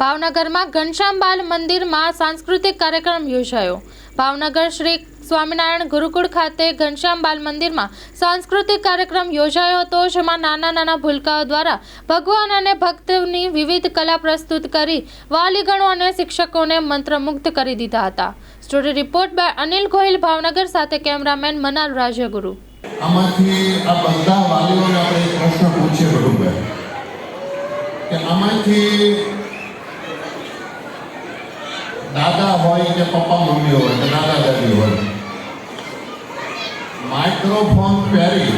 ભાવનગરમાં ઘનશ્યામબાલ મંદિરમાં સાંસ્કૃતિક કાર્યક્રમ યોજાયો. ભાવનગર શ્રી સ્વામિનારાયણ ગુરુકુળ ખાતે ઘનશ્યામ બાલ મંદિરમાં સાંસ્કૃતિક કાર્યક્રમ યોજાયો હતો, જેમાં નાના નાના ભૂલકાઓ દ્વારા ભગવાન અને ભક્તની વિવિધ કલા પ્રસ્તુત કરી વાલીગણો અને શિક્ષકોને મંત્રમુગ્ધ કરી દીધા હતા. Story report by Anil Gohil, Bhavnagar, સાથે કેમેરામેન મનાલ રાજ્યગુરુ. આમાંથી આ બધા વાલીઓને આપણે પ્રશ્ન પૂછીએ કે આમાંથી દાદા હોય કે પપ્પા મમ્મી હોય કે દાદા દાદી હોય. માઇક્રોફોન પહેરી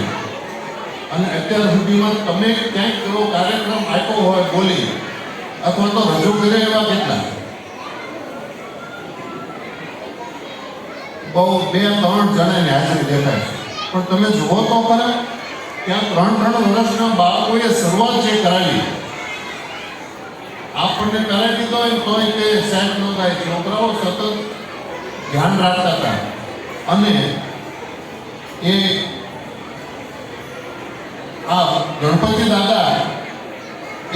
અને અત્યાર સુધીમાં તમે ક્યાંક એવો કાર્યક્રમ આપ્યો હોય બોલી, અથવા તો રજૂ કરે એવા કેટલા? બહુ બે, ત્રણ જણાની હાજરી દેખાય. પણ તમે જુઓ તો ખરા, ત્યાં ત્રણ ત્રણ વર્ષના બાળકોએ શરૂઆત જે કરાવી આપણને કરાવી દીધો હોય તોય તે સેટ ન થાય છોકરાઓ સતત ધ્યાન રાખતા હતા. અને એ આ ગણપતિ દાદા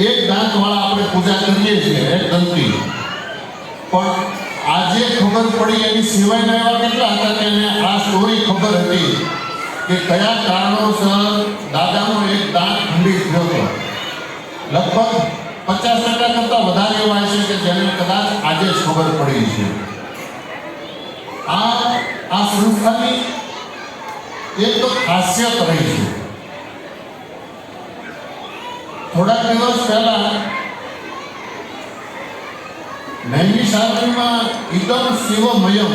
એક દાંતવાળા આપણે પૂજા કરીએ છીએ, એક દંતી પણ આજે ખબર પડી એની સિવાયના એવા કેટલા હતા કે એને આ સ્ટોરી ખબર હતી કે કયા કારણોસર દાદાનો એક દાંત ખંડિત થયો હતો. લગભગ પચાસ ટકા કરતાં વધારે એવા છે કે જેને કદાચ આજે જ ખબર પડી છે. આ આ સંસ્થાની એક તો ખાસિયત રહી છે. થોડાક દિવસ પહેલા નૈમી શાસ્ત્રીમાં ઇદમ શિવમયમ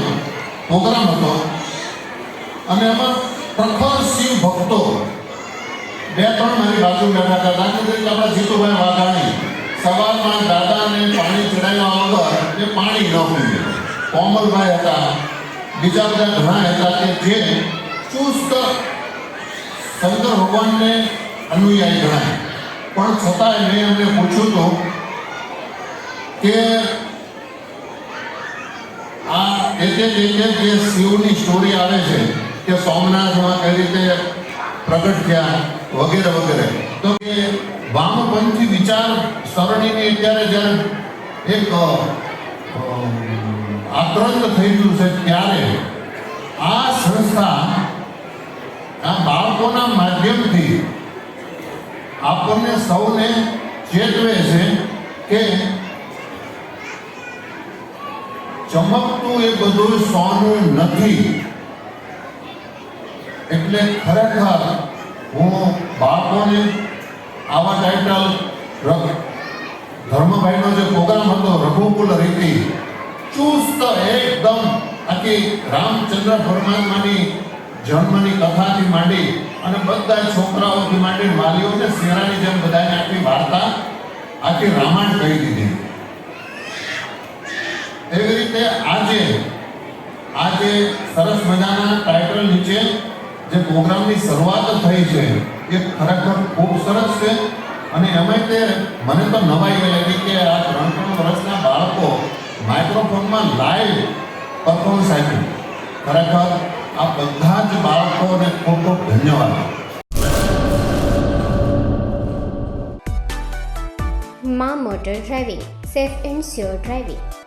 પ્રોગ્રામ હતો અને એમાં પ્રખર શિવ ભક્તો બે ત્રણ મારી બાજુ બેઠા હતા. દાખલા તરીકે આપણા જીતુભાઈ વાઘાણી સવારમાં દાદાને પાણી ચડાવ્યા વગર એ પાણી ન પીવે. કોમલભાઈ હતા. બીજા બધા ઘણા હતા કે જે ચુસ્ત શંકર ભગવાનને અનુયાયી ગણાય. પણ છતાંય મેં એમને પૂછ્યું હતું કે આ એક એક એક જે શિવની સ્ટોરી આવે છે કે સોમનાથમાં કઈ રીતે પ્રગટ થયા. વગેરે વગેરે. તો કે વામપંથી વિચાર સરણીની અત્યારે જ્યારે એક આક્રંત થઈ ગયું છે ત્યારે આ સંસ્થા આ બાળકોના માધ્યમથી આપણને સૌને ચેતવે છે કે ચમકતું એ બધું સોનું નથી. એટલે ખરેખર હું બાળકોને આવા ટાઇટલ ધર્મભાઈનો જે પ્રોગ્રામ હતો, રઘુકુલ રીતિ ચુસ્ત એકદમ આખી રામચંદ્ર પરમાત્માની જન્મની કથાથી માંડી અને બધા છોકરાઓથી માંડી વાલીઓને શેરાની જેમ બધાને આખી વાર્તા આખી રામાયણ કહી દીધી. એવી રીતે આજે આજે સરસ મજાના પ્રોગ્રામની શરૂઆત થઈ છે. એ ખરેખર ખૂબ સરસ છે. અને એમાં તે મને તો નવાઈ લાગી કે આ ત્રણ ત્રણ વર્ષના બાળકો માઇક્રોફોનમાં લાઈવ પરફોર્મન્સ આપ્યું. ખરેખર આ બધા જ બાળકોને ખૂબ ખૂબ ધન્યવાદ. મા motor driving, safe and sure driving.